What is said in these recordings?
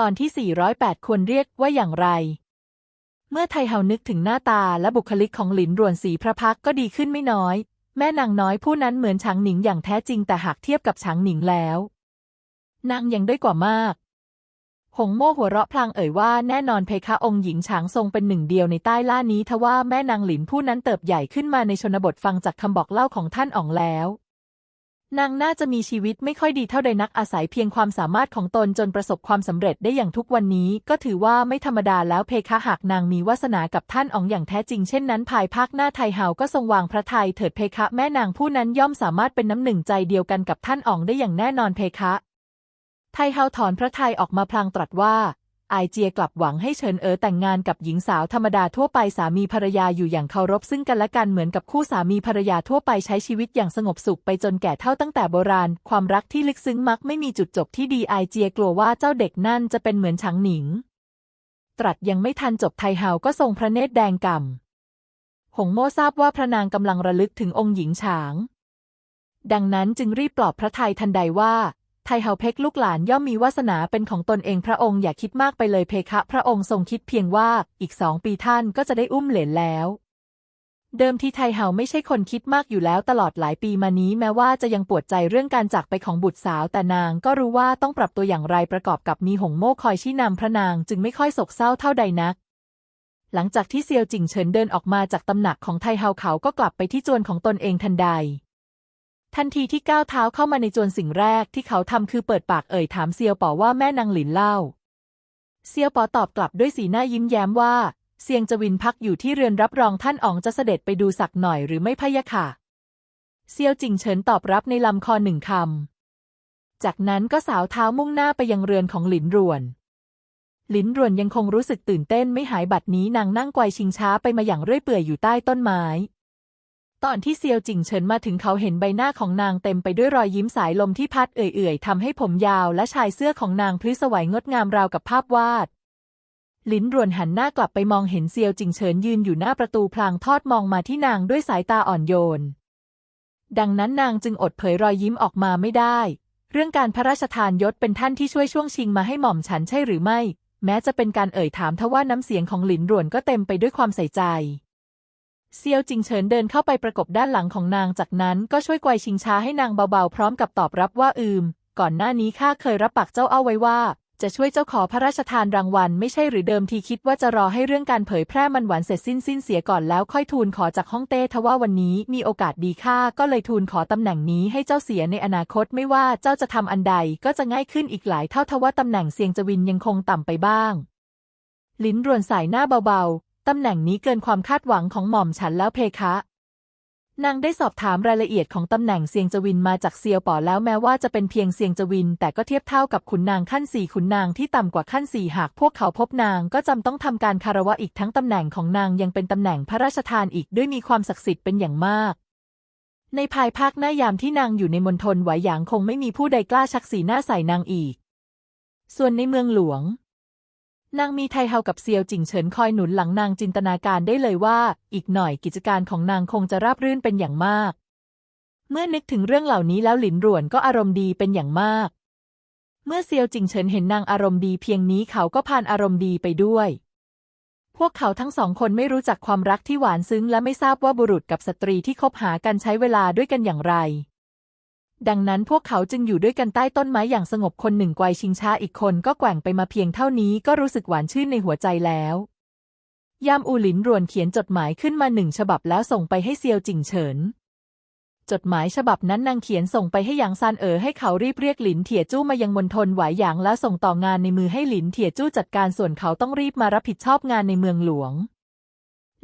ตอนที่ 408 ควรเรียกว่าอย่างไร เมื่อไทเฮานึกถึงหน้าตาและบุคลิกของหลินรวนสีพระพักก็ดีขึ้นไม่น้อย แม่นางน้อยผู้นั้นเหมือนฉางหนิงอย่างแท้จริงแต่หากเทียบกับฉางหนิงแล้ว นางยังด้อยกว่ามาก หงโม่หัวเราะพลางเอ่ยว่าแน่นอนเพคะองค์หญิงฉางทรงเป็นหนึ่งเดียวในใต้ล่านี้ทว่าแม่นางหลินผู้นั้นเติบใหญ่ขึ้นมาในชนบทฟังจากคำบอกเล่าของท่านอ๋องแล้ว นางน่าจะมีชีวิตไม่ค่อยดีเท่าใดนักอาศัยเพียงความสามารถของตนจนประสบความสำเร็จได้อย่างทุกวันนี้ ก็ถือว่าไม่ธรรมดาแล้วเพคะหากนางมีวาสนากับท่านอ๋องอย่างแท้จริงเช่นนั้นภายภาคหน้าไทเฮาก็ทรงวางพระทัยเถิดเพคะแม่นางผู้นั้นย่อมสามารถเป็นน้ำหนึ่งใจเดียวกันกับท่านอ๋องได้อย่างแน่นอนเพคะ ไทเฮาถอนพระทัยออกมาพลางตรัสว่า ไอเจียกลับหวังให้เฉินเอ๋อแต่งงานกับหญิงสาวธรรมดาทั่วไปสามีภรรยาอยู่อย่างเคารพซึ่งกันและกันเหมือนกับคู่สามีภรรยาทั่วไปใช้ชีวิตอย่างสงบสุขไปจนแก่เท่าตั้งแต่โบราณ ความรักที่ลึกซึ้งมักไม่มีจุดจบที่ดีไอเจียกลัวว่าเจ้าเด็กนั่นจะเป็นเหมือนฉางหนิง ตรัสยังไม่ทันจบไทเฮาก็ทรงพระเนตรแดงก่ำหงโม่ทราบว่าพระนางกำลังระลึกถึงองค์หญิงฉางดังนั้นจึงรีบปลอบพระทัยทันใดว่า ไทเฮาเพกลูกหลานย่อมมีวาสนาเป็นของตนเองพระองค์อย่าคิดมากไปเลยเพคะ พระองค์ทรงคิดเพียงว่าอีกสองปีท่านก็จะได้อุ้มเหลนแล้ว เดิมที่ไทเฮาไม่ใช่คนคิดมากอยู่แล้วตลอดหลายปีมานี้แม้ว่าจะยังปวดใจเรื่องการจากไปของบุตรสาว แต่นางก็รู้ว่าต้องปรับตัวอย่างไรประกอบกับมีหงโม่คอยชี้นำพระนางจึงไม่ค่อยโศกเศร้าเท่าใดนักหลังจากที่เซียวจิงเฉินเดินออกมาจากตำหนักของไทเฮาเขาก็กลับไปที่จวนของตนเองทันใด ทันทีที่ก้าวเท้าเข้ามาในจวนสิ่งแรกที่เขาทำคือเปิดปากเอ่ยถามเซียวป๋อว่าแม่นางหลินเล่า เซียวป๋อตอบกลับด้วยสีหน้ายิ้มแย้มว่า เซียงจวินพักอยู่ที่เรือนรับรองท่านอ๋องจะเสด็จไปดูสักหน่อยหรือไม่พะยะค่ะ เซียวจิงเฉินตอบรับในลำคอหนึ่งคำ จากนั้นก็สาวเท้ามุ่งหน้าไปยังเรือนของหลินรวน หลินรวนยังคงรู้สึกตื่นเต้นไม่หายบัดนี้นางนั่งไกวชิงช้าไปมาอย่างเรื่อยเปื่อยอยู่ใต้ต้นไม้ ตอนที่เซียวจิงเฉินมาถึงเขาเห็นใบหน้าของนางเต็มไปด้วยรอยยิ้มสายลมที่พัดเอื่อยๆทำให้ผมยาวและชายเสื้อของนางพลิ้วสวยงดงามราวกับภาพวาด ลิ้นรวนหันหน้ากลับไปมองเห็นเซียวจิงเฉินยืนอยู่หน้าประตูพลางทอดมองมาที่นางด้วยสายตาอ่อนโยน ดังนั้นนางจึงอดเผยรอยยิ้มออกมาไม่ได้ เรื่องการพระราชทานยศเป็นท่านที่ช่วยช่วงชิงมาให้หม่อมฉันใช่หรือไม่ แม้จะเป็นการเอ่ยถามทว่าน้ำเสียงของหลินรวนก็เต็มไปด้วยความใส่ใจ เซียวจิงเฉินเดินเข้าไปประกบด้านหลังของนางจากนั้นก็ช่วยไกวชิงช้าให้นางเบาๆ พร้อมกับตอบรับว่าอืม ก่อนหน้านี้ข้าเคยรับปากเจ้าเอาไว้ว่า จะช่วยเจ้าขอพระราชทานรางวัลไม่ใช่หรือเดิมทีคิดว่าจะรอให้เรื่องการเผยแพร่มันหวานเสร็จสิ้นสิ้นเสียก่อนแล้วค่อยทูลขอจากฮ่องเต้ทว่าวันนี้มีโอกาสดีข้าก็เลยทูลขอตำแหน่งนี้ให้เจ้าเสียในอนาคตไม่ว่าเจ้าจะทำอันใดก็จะง่ายขึ้นอีกหลายเท่าทว่าตำแหน่งเซียงจวินยังคงต่ำไปบ้างลิ้นรวนสายหน้าเบาๆ ตำแหน่งนี้เกินความคาดหวังของหม่อมฉันแล้วเพคะ นางได้สอบถามรายละเอียดของตำแหน่งเซียงจวินมาจากเซียวป๋อแล้วแม้ว่าจะเป็นเพียงเซียงจวิน แต่ก็เทียบเท่ากับขุนนางขั้นสี่ขุนนางที่ต่ำกว่าขั้นสี่หากพวกเขาพบนางก็จำต้องทำการคารวะอีกทั้งตำแหน่งของนางยังเป็นตำแหน่งพระราชทานอีกด้วยมีความศักดิ์สิทธิ์เป็นอย่างมากในภายภาคหน้ายามที่นางอยู่ในมณฑลไหวหยางคงไม่มีผู้ใดกล้าชักสีหน้าใส่นางอีก ส่วนในเมืองหลวง นางมีไทเฮากับเซียวจิงเฉินคอยหนุนหลังนางจินตนาการได้เลยว่า อีกหน่อยกิจการของนางคงจะราบรื่นเป็นอย่างมาก เมื่อนึกถึงเรื่องเหล่านี้แล้วหลินหลวนก็อารมณ์ดีเป็นอย่างมาก เมื่อเซียวจิงเฉินเห็นนางอารมณ์ดีเพียงนี้เขาก็พานอารมณ์ดีไปด้วย พวกเขาทั้งสองคนไม่รู้จักความรักที่หวานซึ้งและไม่ทราบว่าบุรุษกับสตรีที่คบหากันใช้เวลาด้วยกันอย่างไร ดังนั้นพวกเขาจึงอยู่ด้วยกันใต้ต้นไม้อย่างสงบคนหนึ่งไกวชิงช้าอีกคนก็แกว่งไปมาเพียงเท่านี้ก็รู้สึกหวานชื่นในหัวใจแล้ว ยามอูหลินรวนเขียนจดหมายขึ้นมาหนึ่งฉบับแล้วส่งไปให้เซียวจิงเฉิน จดหมายฉบับนั้นนางเขียนส่งไปให้หยางซานเอ๋อให้เขารีบเรียกหลินเถียจู้มายังมณฑลหวายหยางแล้วส่งต่องานในมือให้หลินเถียจู้จัดการส่วนเขาต้องรีบมารับผิดชอบงานในเมืองหลวง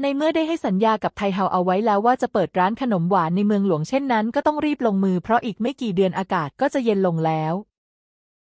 ในเมื่อได้ให้สัญญากับไทเฮาเอาไว้แล้วว่าจะเปิดร้านขนมหวานในเมืองหลวงเช่นนั้น ก็ต้องรีบลงมือเพราะอีกไม่กี่เดือนอากาศก็จะเย็นลงแล้ว